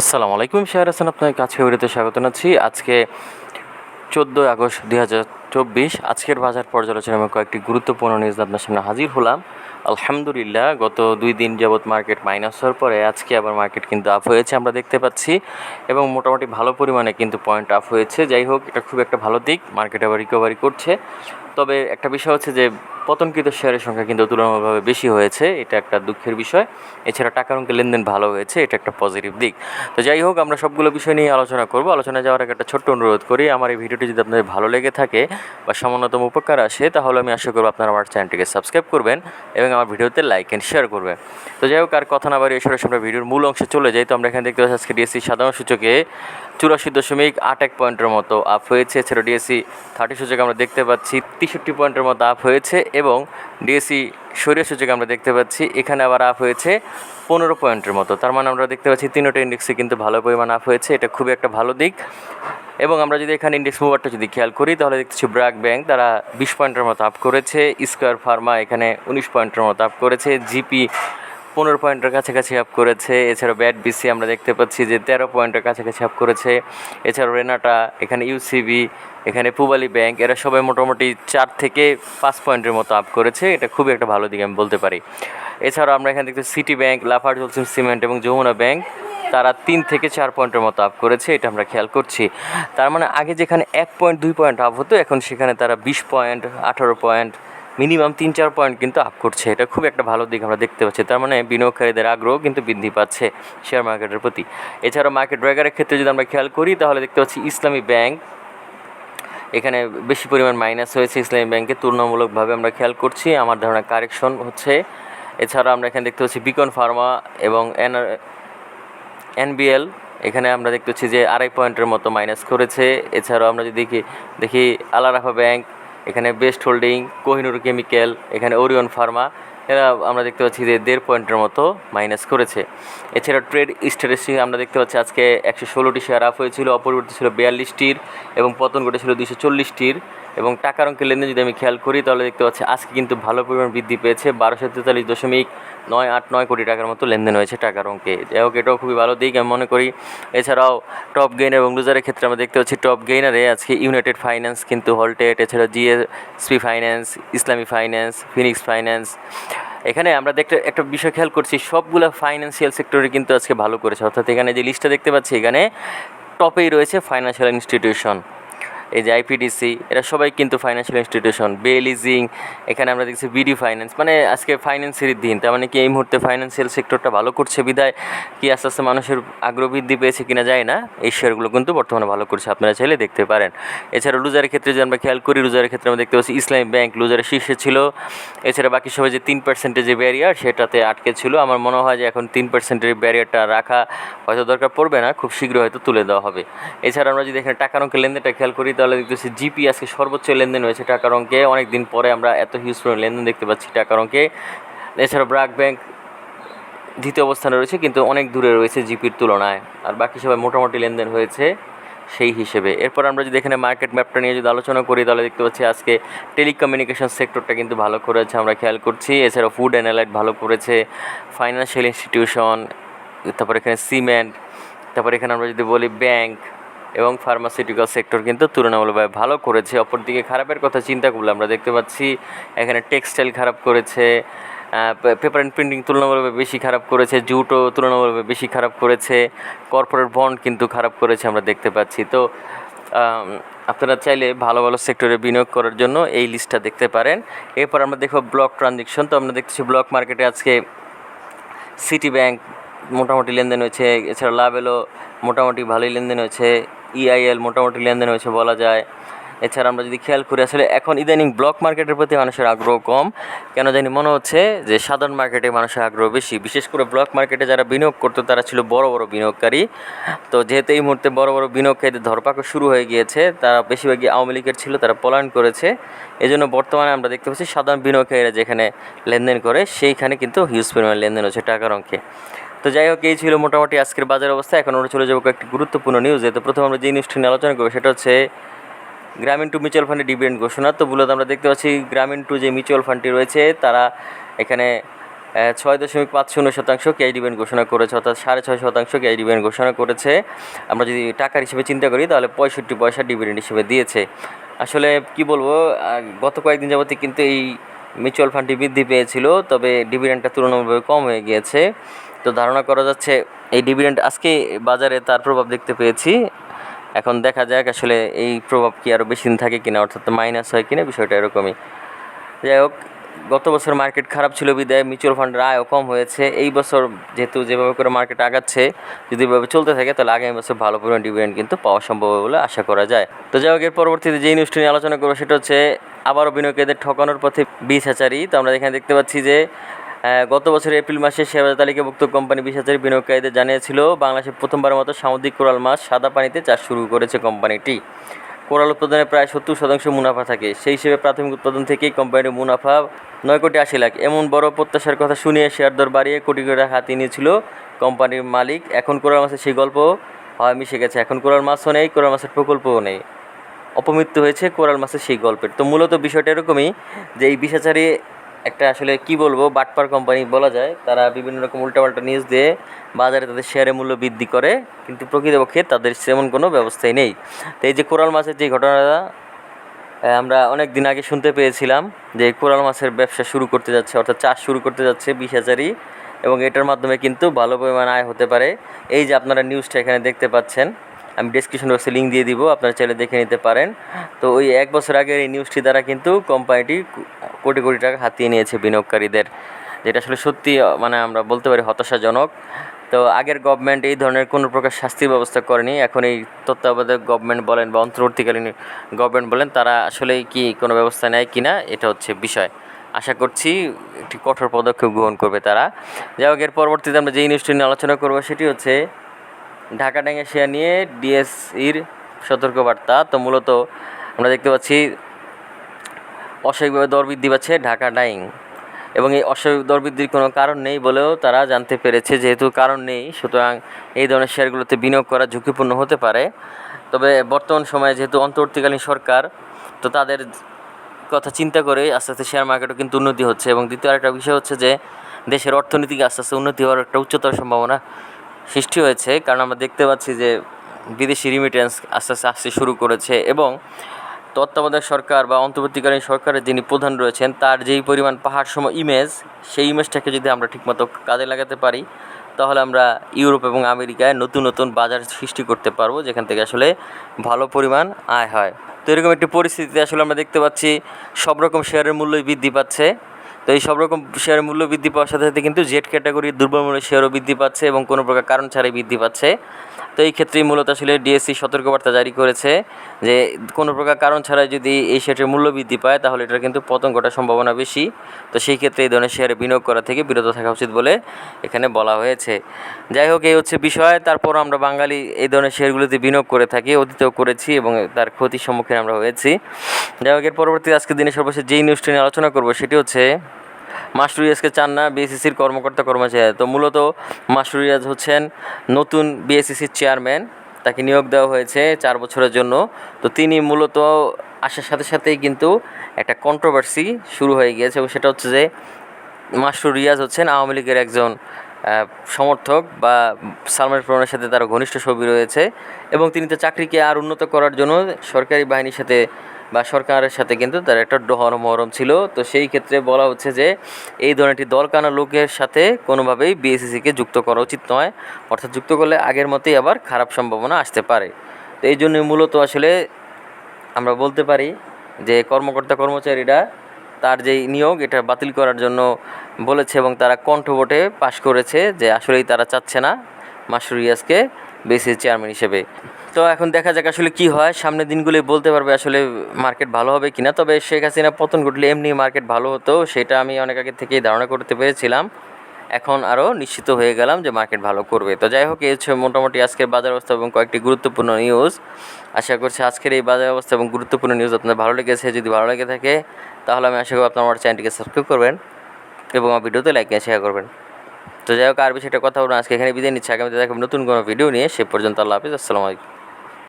আসসালামু আলাইকুম শাহর হাসান আপনার কাছে বিরতে স্বাগত জানাচ্ছি। আজকে চোদ্দোই আগস্ট দুই হাজার চব্বিশ, আজকের বাজার পর্যালোচনা আমি কয়েকটি গুরুত্বপূর্ণ নিউজ আপনার সামনে হাজির হলাম। আলহামদুলিল্লাহ, গত দুই দিন যাবৎ মার্কেট মাইনাস হওয়ার পরে আজকে আবার মার্কেট কিন্তু আপ হয়েছে আমরা দেখতে পাচ্ছি এবং মোটামুটি ভালো পরিমাণে কিন্তু পয়েন্ট আপ হয়েছে। যাই হোক, এটা খুব একটা ভালো দিক মার্কেট আবার রিকভারি করছে। তবে একটা বিষয় হচ্ছে যে, পতনকৃত শেয়ারের সংখ্যা কিন্তু তুলনামূলকভাবে বেশি হয়েছে, এটা একটা দুঃখের বিষয়। এছাড়া টাকার অঙ্কের লেনদেন ভালো হয়েছে, এটা একটা পজিটিভ দিক। তো যাই হোক, আমরা সবগুলো বিষয় নিয়ে আলোচনা করব। আলোচনা যাওয়ার একটা ছোট্ট অনুরোধ করি, আমার এই ভিডিওটি যদি আপনাদের ভালো লেগে থাকে বা সামান্যতম উপকার আসে, তাহলে আমি আশা করব আপনারা আমার চ্যানেলটিকে সাবস্ক্রাইব করবেন এবং আমার ভিডিওতে লাইক অ্যান্ড শেয়ার করবেন। তো যাই হোক, আর কথা না বাড়িয়ে সরাসরি আমরা ভিডিওর মূল অংশে চলে যাই। তো আমরা এখানে দেখতে পাচ্ছি আজকে ডিএসসি সাধারণ সূচকে চুরাশি দশমিক আট এক পয়েন্টের মতো আপ হয়েছে। এছাড়া ডিএসসি থার্টি সূচকে আমরা দেখতে পাচ্ছি, তেষট্টি পয়েন্টের মতো আপ হয়েছে এবং ডিএসসি সরিয়া সূচকে আমরা দেখতে পাচ্ছি, এখানে আবার আপ হয়েছে পনেরো পয়েন্টের মতো। তার মানে আমরা দেখতে পাচ্ছি, তিনোটা ইন্ডেক্সে কিন্তু ভালো পরিমাণ আপ হয়েছে। এটা খুবই একটা ভালো দিক। এবং আমরা যদি এখানে ইন্ডেক্স মুভারটা যদি খেয়াল করি, তাহলে দেখতেছি ব্র্যাক ব্যাংক তারা বিশ পয়েন্টের মতো আপ করেছে স্কোয়ার ফার্মা এখানে উনিশ পয়েন্টের মতো আপ করেছে জিপি পনেরো পয়েন্টের কাছাকাছি আপ করেছে, এছাড়াও ব্যাট বিসি আমরা দেখতে পাচ্ছি যে তেরো পয়েন্টের কাছাকাছি আপ করেছে, এছাড়াও রেনাটা এখানে ইউসিবি এখানে পুবালি ব্যাংক এরা সবাই মোটামুটি চার থেকে পাঁচ পয়েন্টের মতো আপ করেছে, এটা খুবই একটা ভালো দিক আমি বলতে পারি। এছাড়াও আমরা এখানে দেখতে City Bank Lafarge Holcim cement এবং যমুনা ব্যাংক তারা তিন থেকে চার পয়েন্টের মতো আপ করেছে, এটা আমরা খেয়াল করছি। তার মানে আগে যেখানে এক পয়েন্ট দুই পয়েন্ট আপ হতো, এখন সেখানে তারা বিশ পয়েন্ট আঠারো পয়েন্ট মিনিমাম তিন, চার পয়েন্ট কিন্তু আপ করছে। এটা খুব একটা ভালো দিক আমরা দেখতে পাচ্ছি। তার মানে বিনিয়োগকারীদের আগ্রহ কিন্তু বৃদ্ধি পাচ্ছে শেয়ার মার্কেটের প্রতি। এছাড়াও মার্কেট ড্রাইগারের ক্ষেত্রে যদি আমরা খেয়াল করি, তাহলে দেখতে পাচ্ছি ইসলামী ব্যাংক, এখানে বেশি পরিমাণ মাইনাস হয়েছে ইসলামী ব্যাংকে, তুলনামূলকভাবে আমরা খেয়াল করছি। আমার ধারণা কারেকশন হচ্ছে। এছাড়া আমরা এখানে দেখতে পাচ্ছি বিকন ফার্মা এবং এন এনবিএল এখানে আমরা দেখতে পাচ্ছি যে আড়াই পয়েন্টের মতো মাইনাস করেছে। এছাড়াও আমরা যদি দেখি দেখি আলারাফা ব্যাংক এখানে বেস্ট হোল্ডিং কোহিনুর কেমিক্যাল এখানে ওরিয়ন ফার্মা এরা আমরা দেখতে পাচ্ছি যে দেড় পয়েন্টের মতো মাইনাস করেছে। এছাড়া ট্রেড স্ট্যাটিস্টিক আমরা দেখতে পাচ্ছি আজকে একশো ষোলোটি শেয়ার আপ হয়েছিল, অপরিবর্তিত ছিল বিয়াল্লিশটির এবং পতন ঘটেছিল দুশো চল্লিশটির। এবং টাকার অঙ্কের লেনদেন যদি আমি খেয়াল করি, তাহলে দেখতে পাচ্ছি আজকে কিন্তু ভালো পরিমাণ বৃদ্ধি পেয়েছে। বারোশো তেতাল্লিশ দশমিক নয় আট নয় কোটি টাকার মতো লেনদেন হয়েছে টাকার অঙ্কে। যাই হোক, এটাও খুবই ভালো দিক। আমি মনে করি এছাড়াও টপ গেইন এবং লুজারের ক্ষেত্রে আমরা দেখতে পাচ্ছি টপ গেইনারে আজকে ইউনাইটেড ফাইন্যান্স কিন্তু হলটেট এছাড়া GSP finance Islami finance Phoenix finance এখানে আমরা দেখতে একটা বিষয় খেয়াল করছি, সবগুলো ফাইন্যান্সিয়াল সেক্টরে কিন্তু আজকে ভালো করেছে। অর্থাৎ এখানে যে লিস্টটা দেখতে পাচ্ছি, এখানে টপেই রয়েছে ফাইন্যান্সিয়াল ইনস্টিটিউশন এই যে আইপিডিসি এরা সবাই কিন্তু ফাইন্যান্সিয়াল ইনস্টিটিউশন বেলিজিং এখানে আমরা দেখছি বিডি ফাইন্যান্স মানে আজকে ফাইন্যান্সের দিন, তার মানে কি এই মুহূর্তে ফাইন্যান্সিয়াল সেক্টরটা ভালো করছে বিদায় কি আস্তে আস্তে মানুষের আগ্রহ বৃদ্ধি পেয়েছে কিনা যায় না, এই শেয়ারগুলো কিন্তু বর্তমানে ভালো করছে, আপনারা চাইলে দেখতে পারেন। এছাড়া লুজারের ক্ষেত্রে যদি আমরা খেয়াল করি লুজারের ক্ষেত্রে আমরা দেখতে পাচ্ছি ইসলামী ব্যাংক লুজারের শীর্ষে ছিল, এছাড়া বাকি সবাই যে তিন পার্সেন্টের যে ব্যারিয়ার সেটাতে আটকে ছিল, আমার মনে হয় যে এখন তিন পার্সেন্টের ব্যারিয়ারটা রাখা হয়তো দরকার পড়বে না, খুব শীঘ্র হয়তো তুলে দেওয়া হবে। এছাড়া আমরা যদি এখানে টাকার অঙ্কের লেনদেনটা খেয়াল করি তাহলে দেখতেছি জিপি আজকে সর্বোচ্চ লেনদেন হয়েছে টাকার অঙ্কে অনেক দিন পরে আমরা এত হিউজ লেনদেন দেখতে পাচ্ছি টাকার অঙ্কে এছাড়া ব্রাক ব্যাংক দ্বিতীয় অবস্থানে রয়েছে, কিন্তু অনেক দূরে রয়েছে জিপির তুলনায়। আর বাকি সবাই মোটামুটি লেনদেন হয়েছে সেই হিসেবে। এরপর আমরা যদি এখানে মার্কেট ম্যাপটা নিয়ে যদি আলোচনা করি, তাহলে দেখতে পাচ্ছি আজকে টেলিকমিউনিকেশন সেক্টরটা কিন্তু ভালো করেছে আমরা খেয়াল করছি। এছাড়া ফুড অ্যানালাইট ভালো করেছে ফাইন্যান্সিয়াল ইনস্টিটিউশন তারপর এখানে সিমেন্ট তারপর এখানে আমরা যদি বলি ব্যাংক এবং ফার্মাসিউটিক্যাল সেক্টর কিন্তু তুলনামূলকভাবে ভালো করেছে। অপরদিকে খারাপের কথা চিন্তা করলে আমরা দেখতে পাচ্ছি, এখানে টেক্সটাইল খারাপ করেছে পেপার অ্যান্ড প্রিন্টিং তুলনামূলকভাবে বেশি খারাপ করেছে জুটও তুলনামূলকভাবে বেশি খারাপ করেছে কর্পোরেট বন্ড কিন্তু খারাপ করেছে আমরা দেখতে পাচ্ছি। তো আপনারা চাইলে ভালো ভালো সেক্টরে বিনিয়োগ করার জন্য এই লিস্টটা দেখতে পারেন। এরপর আমরা দেখব ব্লক ট্রানজেকশন তো আমরা দেখতেছি ব্লক মার্কেটে আজকে সিটি ব্যাংক মোটামুটি লেনদেন হয়েছে, এছাড়া লাভেলও মোটামুটি ভালোই লেনদেন হয়েছে। ইআইএল মোটামুটি লেনদেন হয়েছে বলা যায়। এছাড়া আমরা যদি খেয়াল করি, আসলে এখন ইদানিং ব্লক মার্কেটের প্রতি মানুষের আগ্রহ কম। কেন জানি মনে হচ্ছে যে সাধারণ মার্কেটে মানুষের আগ্রহ বেশি। বিশেষ করে ব্লক মার্কেটে যারা বিনিয়োগ করতো, তারা ছিল বড় বড় বিনিয়োগকারী। তো যেহেতু এই মুহূর্তে বড় বড় বিনিয়োগকারীদের ধরপাকড় শুরু হয়ে গিয়েছে, তারা বেশিরভাগই আওয়ামী লীগের ছিল, তারা পলায়ন করেছে। এজন্য বর্তমানে আমরা দেখতে পাচ্ছি সাধারণ বিনিয়োগকারীরা যেখানে লেনদেন করে, সেইখানে কিন্তু হিউজ পরিমাণ লেনদেন হচ্ছে টাকার অঙ্কে তো যাই হোক, এই ছিল মোটামুটি আজকের বাজার অবস্থা। এখন আমরা চলে যাব একটি গুরুত্বপূর্ণ নিউজে তো প্রথমে আমরা যে নিউজটি নিয়ে আলোচনা করব, সেটা হচ্ছে গ্রামীণ টু মিউচুয়াল ফান্ডের ডিভিডেন্ড ঘোষণা। তো মূলত আমরা দেখতে পাচ্ছি গ্রামীণ টু যে মিউচুয়াল ফান্ডটি রয়েছে, তারা এখানে ছয় দশমিক পাঁচ শূন্য শতাংশ কেআই ডিভিডেন্ড ঘোষণা করেছে, অর্থাৎ সাড়ে ছয় শতাংশ কেআই ডিভিডেন্ড ঘোষণা করেছে। আমরা যদি টাকার হিসেবে চিন্তা করি, তাহলে পঁয়ষট্টি পয়সা ডিভিডেন্ড হিসেবে দিয়েছে। আসলে কি বলব গত কয়েকদিন যাবতীয় কিন্তু এই মিউচুয়াল ফান্ডটি বৃদ্ধি পেয়েছিল, তবে ডিভিডেন্ডটা তুলনামূলকভাবে কম হয়ে গিয়েছে। তো ধারণা করা যাচ্ছে এই ডিভিডেন্ড আজকে বাজারে তার প্রভাব দেখতে পেয়েছি। এখন দেখা যাক আসলে এই প্রভাব কি আরও বেশি দিন থাকে কিনা, অর্থাৎ মাইনাস হয় কিনা, বিষয়টা এরকমই। যাই হোক গত বছর মার্কেট খারাপ ছিল, বিদায় মিউচুয়াল ফান্ডের আয়ও কম হয়েছে। এই বছর যেহেতু যেভাবে করে মার্কেট আগাচ্ছে, যদি এভাবে চলতে থাকে, তাহলে আগামী বছর ভালো পরিমাণ ডিভিডেন্ড কিন্তু পাওয়া সম্ভব বলে আশা করা যায়। তো যাই হোক, এর পরবর্তীতে যে নিউজটি নিয়ে আলোচনা করব, সেটা হচ্ছে আবারও বিনিয়োগকারীদের ঠকানোর পথে বিশ হাজারি তো আমরা এখানে দেখতে পাচ্ছি যে গত বছর এপ্রিল মাসে শেয়ার তালিকাভুক্ত কোম্পানি বিশ হাজার বিনিয়োগকারীদের জানিয়েছিল বাংলাদেশে প্রথমবারের মতো সামুদ্রিক কোরাল মাছ সাদা পানিতে চাষ শুরু করেছে কোম্পানিটি। কোরাল উৎপাদনে প্রায় সত্তর শতাংশ মুনাফা থাকে। সেই হিসেবে প্রাথমিক উৎপাদন থেকেই কোম্পানির মুনাফা নয় কোটি আশি লাখ। এমন বড় প্রত্যাশার কথা শুনিয়ে শেয়ার দর বাড়িয়ে কোটি কোটি টাকা হাতিয়ে নিয়েছিল কোম্পানির মালিক। এখন কোরাল মাছের সেই গল্প হয় মিশে গেছে। এখন কোরাল মাছও নেই, কোরাল মাছের প্রকল্পও নেই। অপমৃত্যু হয়েছে কোরাল মাছের সেই গল্পের। তো মূলত বিষয়টা এরকমই যে এই বিষাচারী একটা আসলে কি বলব, বাটপার কোম্পানি বলা যায়, তারা বিভিন্ন রকম উল্টাপাল্টা নিউজ দিয়ে বাজারে তাদের শেয়ারের মূল্য বৃদ্ধি করে, কিন্তু প্রকৃতপক্ষে তাদের সেমন কোনো ব্যবস্থাই নেই। তো এই যে কোরাল মাছের যে ঘটনাটা আমরা অনেক দিন আগে শুনতে পেয়েছিলাম যে কোরাল মাছের ব্যবসা শুরু করতে যাচ্ছে, অর্থাৎ চাষ শুরু করতে যাচ্ছে বিশ হাজারই, এবং এটার মাধ্যমে কিন্তু ভালো পরিমাণ আয় হতে পারে। এই যে আপনারা নিউজটা এখানে দেখতে পাচ্ছেন আমি ডিসক্রিপশন বক্সে লিঙ্ক দিয়ে দিব, আপনারা চাইলে দেখে নিতে পারেন। তো ওই এক বছর আগের এই নিউজটি দ্বারা কিন্তু কোম্পানিটি কোটি কোটি টাকা হাতিয়ে নিয়েছে বিনিয়োগকারীদের, যেটা আসলে সত্যি মানে আমরা বলতে পারি হতাশাজনক। তো আগের গভর্নমেন্ট এই ধরনের কোনো প্রকার শাস্তির ব্যবস্থা করেনি। এখন এই তত্ত্বাবধায়ক গভর্নমেন্ট বলেন বা অন্তর্বর্তীকালীন গভর্নমেন্ট বলেন, তারা আসলেই কি কোনো ব্যবস্থা নেয় কি না এটা হচ্ছে বিষয়। আশা করছি একটি কঠোর পদক্ষেপ গ্রহণ করবে তারা। যাই হোক, এর পরবর্তীতে আমরা যে নিউজটি নিয়ে আলোচনা করব, সেটি হচ্ছে ঢাকা ড্যাঙে শেয়ার নিয়ে ডিএসইর সতর্কবার্তা। তো মূলত আমরা দেখতে পাচ্ছি, অস্বাভাবিকভাবে দর বৃদ্ধি পাচ্ছে ঢাকা ডাইং। এবং এই অস্বাভাবিক দর বৃদ্ধির কোনো কারণ নেই বলেও তারা জানতে পেরেছে, যেহেতু কারণ নেই, সুতরাং এই ধরনের শেয়ারগুলোতে বিনিয়োগ করা ঝুঁকিপূর্ণ হতে পারে। তবে বর্তমান সময়ে যেহেতু অন্তর্বর্তীকালীন সরকার, তো তাদের কথা চিন্তা করে আস্তে আস্তে শেয়ার মার্কেটও কিন্তু উন্নতি হচ্ছে। এবং দ্বিতীয় আরেকটা বিষয় হচ্ছে যে, দেশের অর্থনীতিকে আস্তে আস্তে উন্নতি হওয়ার একটা উচ্চতর সম্ভাবনা সৃষ্টি হয়েছে, কারণ আমরা দেখতে পাচ্ছি যে বিদেশি রিমিটেন্স আস্তে আস্তে আসতে শুরু করেছে এবং তত্ত্বাবধায়ক সরকার বা অন্তর্বর্তীকালীন সরকারের যিনি প্রধান রয়েছেন, তার যেই পরিমাণ পাহাড় সম ইমেজ সেই ইমেজটাকে যদি আমরা ঠিকমতো কাজে লাগাতে পারি, তাহলে আমরা ইউরোপ এবং আমেরিকায় নতুন নতুন বাজার সৃষ্টি করতে পারব, যেখান থেকে আসলে ভালো পরিমাণ আয় হয়। তো এরকম একটি পরিস্থিতিতে আসলে আমরা দেখতে পাচ্ছি সব রকম শেয়ারের মূল্যই বৃদ্ধি পাচ্ছে। তো এই সব রকম শেয়ারের মূল্য বৃদ্ধি পাওয়ার সাথে সাথে কিন্তু জেড ক্যাটাগরির দুর্বল মূল্যের শেয়ারও বৃদ্ধি পাচ্ছে এবং কোনো প্রকার কারণ ছাড়াই বৃদ্ধি পাচ্ছে। তো এই ক্ষেত্রেই মূলত আসলে ডিএসসি সতর্কবার্তা জারি করেছে যে কোনো প্রকার কারণ ছাড়াই যদি এই শেয়ারের মূল্য বৃদ্ধি পায়, তাহলে এটার কিন্তু পতন ঘটার সম্ভাবনা বেশি। তো সেই ক্ষেত্রে এই ধরনের শেয়ারে বিনিয়োগ করা থেকে বিরত থাকা উচিত বলে এখানে বলা হয়েছে। যাই হোক, এই হচ্ছে বিষয়। তারপর আমরা বাঙালি এই ধরনের শেয়ারগুলোতে বিনিয়োগ করে থাকি, অতীতেও করেছি এবং তার ক্ষতির সম্মুখীন আমরা হয়েছি। যাই হোক, এর পরবর্তী আজকের দিনে সর্বশেষ যেই নিউজটি নিয়ে আলোচনা করব, সেটি হচ্ছে মাস্টার রিয়াজকে চান না বিএসসিসির কর্মকর্তা, কর্মচারী। তো মূলত মাস্টার রিয়াজ হচ্ছেন নতুন বিএসসিসির চেয়ারম্যান তাকে নিয়োগ দেওয়া হয়েছে চার বছরের জন্য। তো তিনি মূলত আসার সাথে সাথেই কিন্তু একটা কন্ট্রোভার্সি শুরু হয়ে গিয়েছে এবং সেটা হচ্ছে যে মাস্টার রিয়াজ হচ্ছেন আওয়ামী লীগের একজন সমর্থক বা সালমান প্রমাণের সাথে তার ঘনিষ্ঠ ছবি রয়েছে এবং তিনি তো চাকরিকে আর উন্নত করার জন্য সরকারি বাহিনীর সাথে বা সরকারের সাথে কিন্তু তার একটা ডহর মহরম ছিল। তো সেই ক্ষেত্রে বলা হচ্ছে যে, এই ধরনের একটি দলকানা লোকের সাথে কোনোভাবেই বিএসসিসিকে যুক্ত করা উচিত নয়। অর্থাৎ যুক্ত করলে আগের মতোই আবার খারাপ সম্ভাবনা আসতে পারে। তো এই জন্য মূলত আসলে আমরা বলতে পারি যে, কর্মকর্তা কর্মচারীরা তার যেই নিয়োগ, এটা বাতিল করার জন্য বলেছে এবং তারা কণ্ঠ ভোটে পাশ করেছে যে, আসলেই তারা চাচ্ছে না মাসুর রিয়াজকে বিসিসি চেয়ারম্যান হিসেবে। তো এখন দেখা যাক আসলে কি হয়। সামনের দিনগুলি বলতে পারবে আসলে মার্কেট ভালো হবে কিনা। তবে শেখ হাসিনা পতন ঘটলে এমনি মার্কেট ভালো হতো, সেটা আমি অনেক আগে থেকেই ধারণা করতে পেরেছিলাম। এখন আরও নিশ্চিত হয়ে গেলাম যে মার্কেট ভালো করবে। তো যাই হোক, এই হচ্ছে মোটামুটি আজকের বাজার অবস্থা এবং কয়েকটি গুরুত্বপূর্ণ নিউজ আশা করছি আজকের এই বাজার অবস্থা এবং গুরুত্বপূর্ণ নিউজ আপনাদের ভালো লেগেছে। যদি ভালো লেগে থাকে, তাহলে আমি আশা করি আপনার আমার চ্যানেলটিকে সাবস্ক্রাইব করবেন এবং আমার ভিডিওতে লাইক শেয়ার করবেন। তো যাই হোক, আর বিষয়টা কথা বলুন আজকে এখানে বিদায় নিচ্ছে। আগামীতে দেখবেন নতুন কোনো ভিডিও নিয়ে। সে পর্যন্ত আল্লাহ হাফিজ। আসসালামু আলাইকুম।